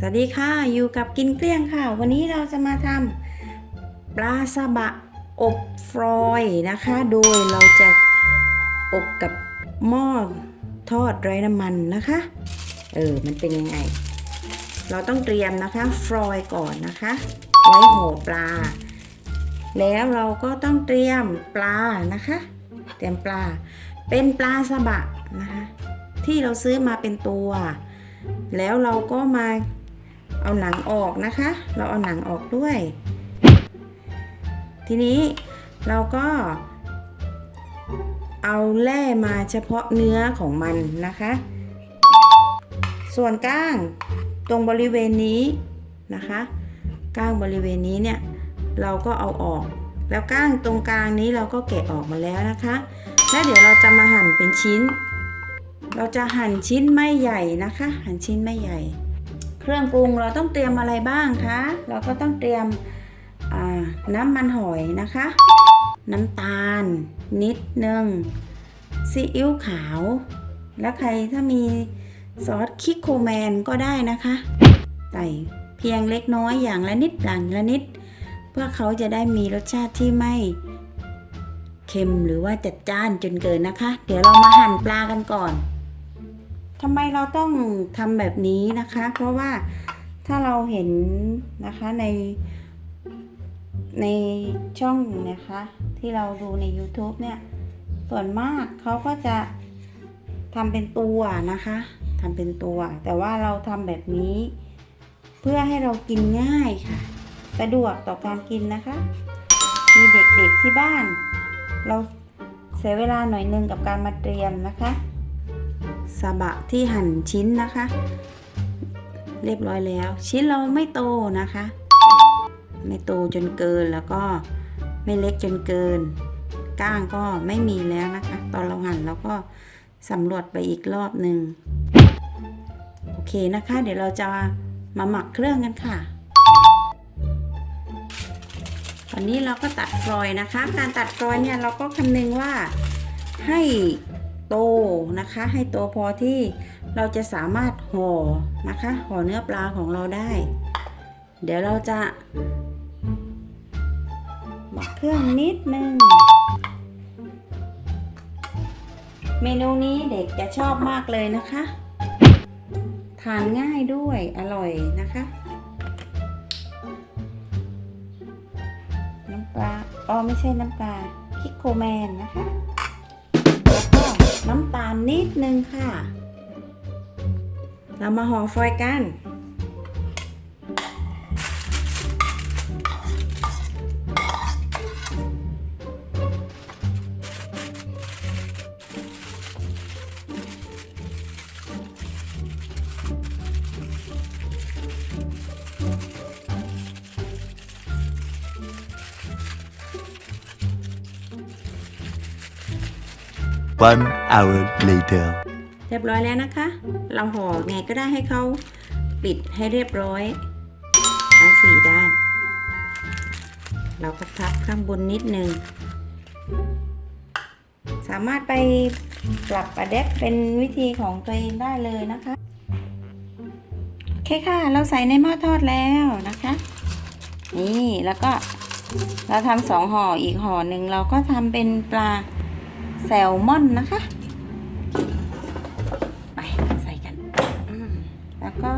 สวัสดีค่ะ อยู่กับกินเกลี้ยงค่ะ วันนี้เราจะมาทำปลาซาบะอบฟรอยนะคะ โดยเราจะอบกับหม้อทอดไร้น้ำมันนะคะ เออ มันเป็นยังไง เราต้องเตรียมนะคะฟรอยก่อนนะคะ ไว้ห่อปลา แล้วเราก็ต้องเตรียมปลานะคะ เตรียมปลา เป็นปลาซาบะนะคะ ที่เราซื้อมาเป็นตัวแล้วเราก็มา เอาหนังออกนะคะ เราเอาหนังออกด้วย ทีนี้เราก็เอาแล่มาเฉพาะเนื้อของมันนะคะ ส่วนก้างตรงบริเวณนี้นะคะ ก้างบริเวณนี้เนี่ยเราก็เอาออก แล้วก้างตรงกลางนี้เราก็แกะออกมาแล้วนะคะ แล้วเดี๋ยวเราจะมาหั่นเป็นชิ้น เราจะหั่นชิ้นไม่ใหญ่นะคะ หั่นชิ้นไม่ใหญ่ เครื่องปรุงเราต้องเตรียมอะไรบ้างคะ เราก็ต้องเตรียมอ่าน้ำมันหอยนะคะ น้ำตาล นิดนึงซีอิ๊วขาว แล้วใครถ้ามีซอสคิกโคแมนก็ได้นะคะ ใส่เพียงเล็กน้อยอย่างละนิดหลังละนิด เพื่อเขาจะได้มีรสชาติที่ไม่เค็มหรือว่าจัดจ้านจนเกินนะคะ เดี๋ยวเรามาหั่นปลากันก่อน ทำไมเราต้องทำแบบนี้นะคะ เพราะว่าถ้าเราเห็นนะคะในในช่องนะคะ ที่เราดูใน YouTube เนี่ย ส่วนมากเขาก็จะทำเป็นตัวนะคะทำเป็นตัว แต่ว่าเราทำแบบนี้ เพื่อให้เรากินง่ายค่ะ สะดวกต่อการกินนะคะ มีเด็กๆที่บ้าน เราเสียเวลาหน่อยนึงกับการมาเตรียมนะคะ ซาบะที่หั่นชิ้นนะคะ เรียบร้อยแล้ว ชิ้นเราไม่โตนะคะ ไม่โตจนเกินแล้วก็ไม่เล็กจนเกิน ก้างก็ไม่มีแล้วนะคะ ตอนเราหั่นเราก็สำรวจไปอีกรอบหนึ่งโอเคนะคะ เดี๋ยวเราจะมาหมักเครื่องกันค่ะตอนนี้เราก็ตัดฟลอยนะคะ การตัดฟลอยเนี่ยเราก็คำนึงว่าให้ โตนะคะ ให้โตพอที่เราจะสามารถห่อนะคะห่อเนื้อปลาของเราได้ เดี๋ยวเราจะหมักเครื่องนิดนึงเมนูนี้เด็กจะชอบมากเลยนะคะ ทานง่ายด้วยอร่อยนะคะน้ำปลาอ๋อไม่ใช่น้ำปลาคิโคแมนนะคะ น้ำตาลนิดนึงค่ะ เรามาห่อฟอยล์กัน One hour later. เรียบร้อยแล้วนะคะ เราห่อไงก็ได้ให้เขาปิดให้เรียบร้อยทั้งสี่ด้าน เราก็พับข้างบนนิดนึง สามารถไปปรับอะแดปเป็นวิธีของตัวเองได้เลยนะคะโอเคค่ะ เราใส่ในหม้อทอดแล้วนะคะ นี่แล้วก็เราทำสองห่ออีกห่อหนึ่งเราก็ทำเป็นปลา แซลมอนนะคะ ไปใส่กันอืมแล้วก็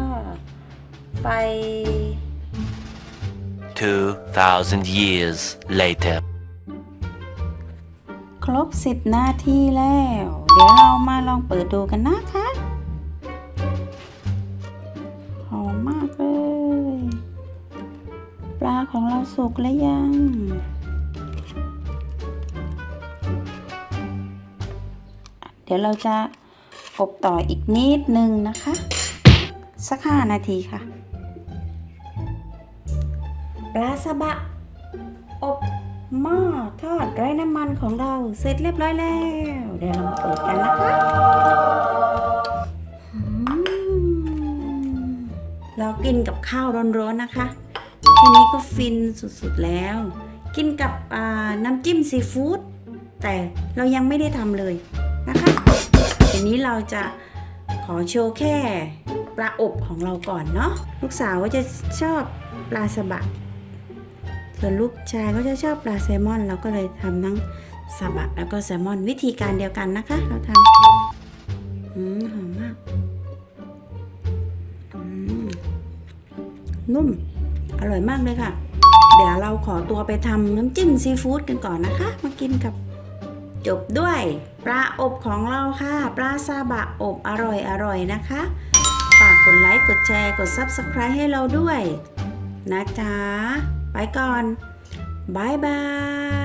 ไป 2,000 years later. ครบ 10 นาทีแล้ว เดี๋ยวเรามาลองเปิดดูกันนะคะหอมมากเลย ปลาของเราสุกแล้วยัง เดี๋ยวเราจะอบต่ออีกนิดนึงนะคะ สัก5นาทีค่ะ ปลาซาบะ อบหม้อทอดไร้น้ำมันของเราเสร็จเรียบร้อยแล้ว เดี๋ยวเรามาเปิดกันนะคะเรากินกับข้าวร้อนๆนะคะทีนี้ก็ฟินสุดๆแล้ว กินกับน้ำจิ้มซีฟู้ดแต่เรายังไม่ได้ทำเลยนะคะ ทีนี้เราจะขอโชว์แค่ปลาอบของเราก่อนเนาะลูกสาวก็จะชอบปลาสบะ ส่วนลูกชายก็จะชอบปลาแซลมอน เราก็เลยทำทั้งสบะแล้วก็แซลมอนวิธีการเดียวกันนะคะ เราทำอืมหอมมากอืมนุ่ม อร่อยมากเลยค่ะ เดี๋ยวเราขอตัวไปทำน้ำจิ้มซีฟู้ดกันก่อนนะคะ มากินกับ จบด้วยปลาอบของเราค่ะ ปลาซาบะอบอร่อยอร่อยนะคะ ฝากกดไลค์กดแชร์กด Subscribe ให้เราด้วย นะจ๊ะ ไปก่อนบายบาย